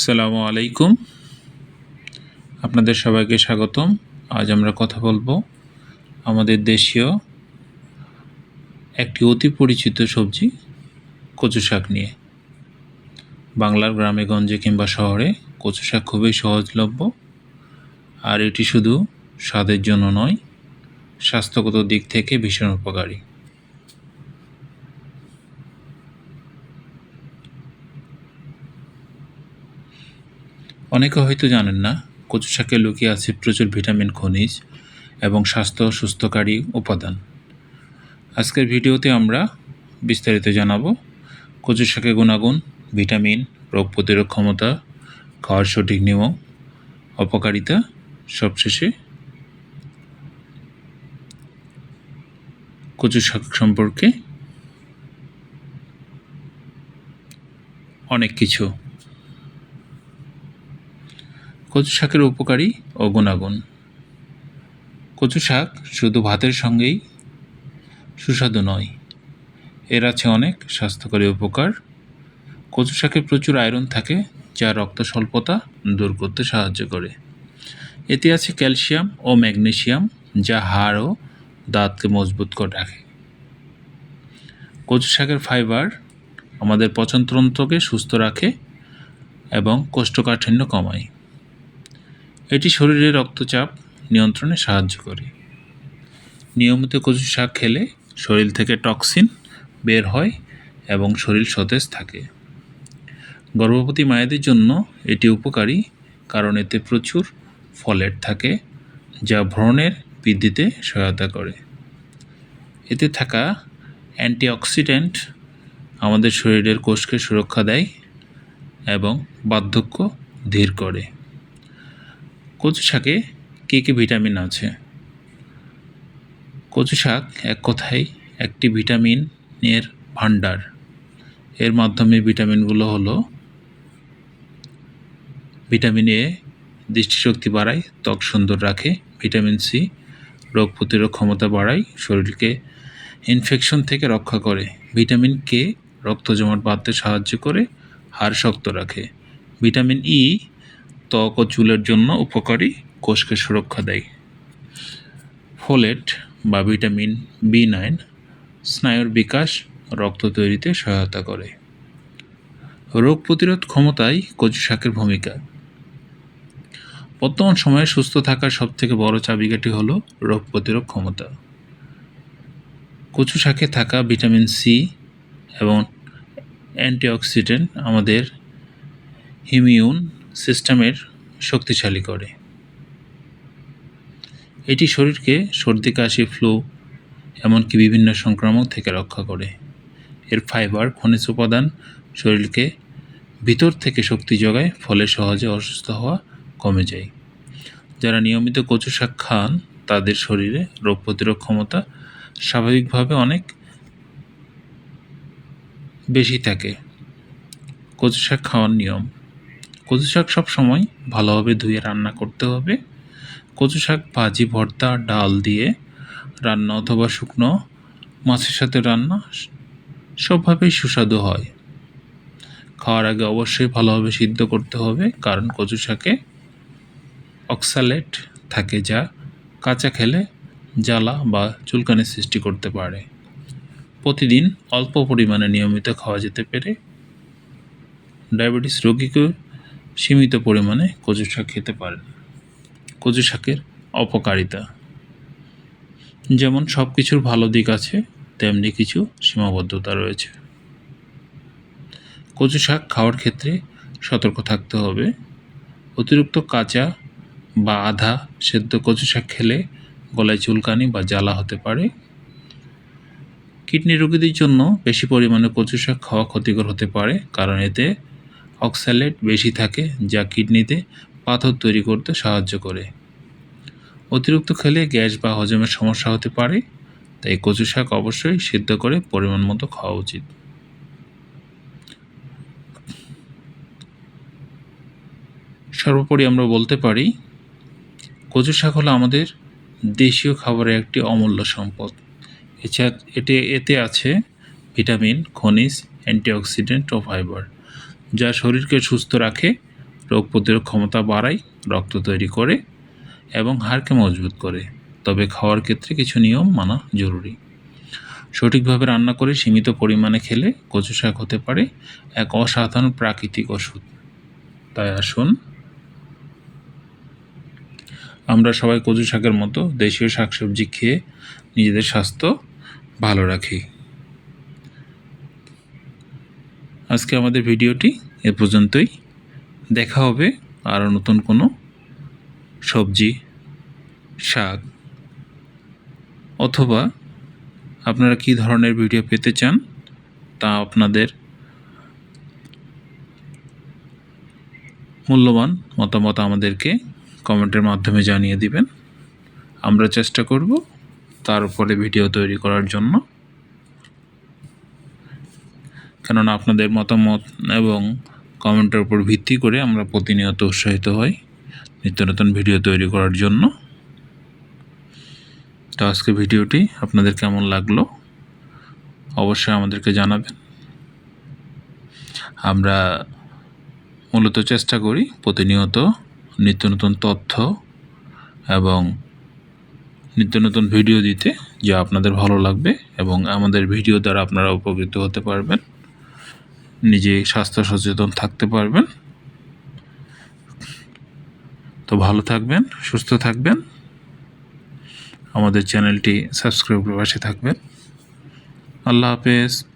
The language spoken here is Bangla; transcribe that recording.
আসসালামু আলাইকুম। আপনাদের সবাইকে স্বাগতম। আজ আমরা কথা বলব আমাদের দেশীয় একটি অতি পরিচিত সবজি, কচু শাক নিয়ে। বাংলার গ্রামে, গঞ্জে কিংবা শহরে কচু শাক খুবই সহজলভ্য। আর এটি শুধু স্বাদের জন্য নয়, স্বাস্থ্যগত দিক থেকে ভীষণ উপকারী। অনেকে হয়তো জানেন না, কচু শাকে লুকিয়ে আছে প্রচুর ভিটামিন, খনিজ এবং স্বাস্থ্য সুস্থকারী উপাদান। আজকের ভিডিওতে আমরা বিস্তারিত জানাব কচু শাকের গুণাগুণ, ভিটামিন, রোগ প্রতিরোধ ক্ষমতা খাওয়ার সঠিক নিয়ম, অপকারিতা সবশেষে কচু শাক সম্পর্কে অনেক কিছু। কচু শাকের উপকারী ও গুণাগুণ। কচু শাক শুধু ভাতের সঙ্গেই সুস্বাদু নয়, এর আছে অনেক স্বাস্থ্যকরী উপকার। কচু শাকে প্রচুর আয়রন থাকে, যা রক্ত স্বল্পতা দূর করতে সাহায্য করে। এতে আছে ক্যালসিয়াম ও ম্যাগনেসিয়াম, যা হাড় ও দাঁতকে মজবুত করে রাখে। কচু শাকের ফাইবার আমাদের পচনতন্ত্রকে সুস্থ রাখে এবং কোষ্ঠকাঠিন্য কমায়। এটি শরীরে রক্তচাপ নিয়ন্ত্রণে সাহায্য করে। নিয়মিত কচু শাক খেলে শরীর থেকে টক্সিন বের হয় এবং শরীর সতেজ থাকে। গর্ভবতী মায়েদের জন্য এটি উপকারী, কারণ এতে প্রচুর ফলেট থাকে, যা ভ্রণের বৃদ্ধিতে সহায়তা করে। এতে থাকা অ্যান্টিঅক্সিডেন্ট আমাদের শরীরের কোষকে সুরক্ষা দেয় এবং বার্ধক্য ধীর করে। কচু শাকে কী কী ভিটামিন আছে? কচু শাক এক কথায় একটি ভিটামিনের ভাণ্ডার। এর মাধ্যমে ভিটামিনগুলো হলো ভিটামিন এ দৃষ্টিশক্তি বাড়ায়, ত্বক সুন্দর রাখে, ভিটামিন সি রোগ প্রতিরোধ ক্ষমতা বাড়ায়, শরীরকে ইনফেকশন থেকে রক্ষা করে। ভিটামিন কে রক্ত জমাট বাঁধতে সাহায্য করে, হাড় শক্ত রাখে। ভিটামিন ই ত্বক ও চুলের জন্য উপকারী, কোষকে সুরক্ষা দেয়। ফোলেট বা ভিটামিন বি নাইন স্নায়ুর বিকাশ, রক্ত তৈরিতে সহায়তা করে। রোগ প্রতিরোধ ক্ষমতায় কচু শাকের ভূমিকা। বর্তমান সময়ে সুস্থ থাকার সবথেকে বড় চাবিকাঠি হলো রোগ প্রতিরোধ ক্ষমতা। কচু শাকে থাকা ভিটামিন সি এবং অ্যান্টিঅক্সিডেন্ট আমাদের হিমিউন সিস্টেমের শক্তিশালী করে। এটি শরীরকে সর্দি, কাশি, ফ্লু, এমনকি বিভিন্ন সংক্রামক থেকে রক্ষা করে। এর ফাইবার, খনিজ উপাদান শরীরকে ভিতর থেকে শক্তি যোগায়, ফলে সহজে অসুস্থ হওয়া কমে যায়। যারা নিয়মিত কচু শাক খান, তাদের শরীরে রোগ প্রতিরোধ ক্ষমতা স্বাভাবিকভাবে অনেক বেশি থাকে। কচু শাক খাওয়ার নিয়ম কচু শাক সব সময় ভালোভাবে ধুয়ে রান্না করতে হবে। কচু শাক ভাজি, ভর্তা, ডাল দিয়ে রান্না অথবা শুকনো মাছের সাথে রান্না সবভাবেই সুস্বাদু হয়। খাওয়ার আগে অবশ্যই ভালোভাবে সিদ্ধ করতে হবে, কারণ কচু শাকে অক্সালেট থাকে যা কাঁচা খেলে জ্বালা বা চুলকানি সৃষ্টি করতে পারে। প্রতিদিন অল্প পরিমাণে নিয়মিত খাওয়া যেতে পেরে ডায়াবেটিস রোগীকেও সীমিত পরিমাণে কচু শাক খেতে পারেন। কচু শাকের অপকারিতা। যেমন সব কিছুর ভালো দিক আছে, তেমনি কিছু সীমাবদ্ধতা রয়েছে। কচু শাক খাওয়ার ক্ষেত্রে সতর্ক থাকতে হবে। অতিরিক্ত কাঁচা বা আধা সেদ্ধ কচু শাক খেলে গলায় চুলকানি বা জ্বালা হতে পারে। কিডনি রোগীদের জন্য বেশি পরিমাণে কচু শাক খাওয়া ক্ষতিকর হতে পারে, কারণ এতে অক্সালেট বেশি থাকে যা কিডনিতে পাথর তৈরি করতে সাহায্য করে। অতিরিক্ত খেলে গ্যাস বা হজমের সমস্যা হতে পারে, তাই কচু শাক অবশ্যই সিদ্ধ করে পরিমাণ মতো খাওয়া উচিত। সর্বোপরি আমরা বলতে পারি, কচু শাক হলো আমাদের দেশীয় খাবারের একটি অমূল্য সম্পদ। এছাড়া এতে এতে আছে ভিটামিন, খনিজ, অ্যান্টিঅক্সিডেন্ট ও ফাইবার। যা শরীরকে সুস্থ রাখে, রোগ প্রতিরোধ ক্ষমতা বাড়ায়, রক্ত তৈরি করে এবং হাড়কে মজবুত করে। তবে খাওয়ার ক্ষেত্রে কিছু নিয়ম মানা জরুরি। সঠিকভাবে রান্না করে সীমিত পরিমাণে খেলে কচু শাক হতে পারে, এক অসাধারণ প্রাকৃতিক ওষুধ। তাই আসুন, আমরা সবাই কচু শাকের মতো দেশীয় শাকসবজি খেয়ে নিজেদের স্বাস্থ্য ভালো রাখি। আজকে আমাদের ভিডিওটি এ পর্যন্তই। দেখা হবে আরও নতুন কোনো সবজি, শাক, অথবা আপনারা কী ধরনের ভিডিও পেতে চান তা আপনাদের মূল্যবান মতামত আমাদেরকে কমেন্টের মাধ্যমে জানিয়ে দিবেন। আমরা চেষ্টা করব তার উপরে ভিডিও তৈরি করার জন্য। কেননা আপনাদের মতামত এবং কমেন্টের উপর ভিত্তি করে আমরা প্রতিনিয়ত উৎসাহিত হই নিত্য নতুন ভিডিও তৈরি করার জন্য। তো আজকে ভিডিওটি আপনাদের কেমন লাগল? অবশ্যই আমাদেরকে জানাবেন। আমরা মূলত চেষ্টা করি প্রতিনিয়ত নিত্য নতুন তথ্য এবং নিত্য নতুন ভিডিও দিতে যা আপনাদের ভালো লাগবে এবং আমাদের ভিডিও দ্বারা আপনারা উপকৃত হতে পারবেন। নিজে স্বাস্থ্য সচেতন থাকতে পারবেন। তো ভালো থাকবেন, সুস্থ থাকবেন। আমাদের চ্যানেলটি সাবস্ক্রাইব করে পাশে থাকবেন। আল্লাহ হাফেজ।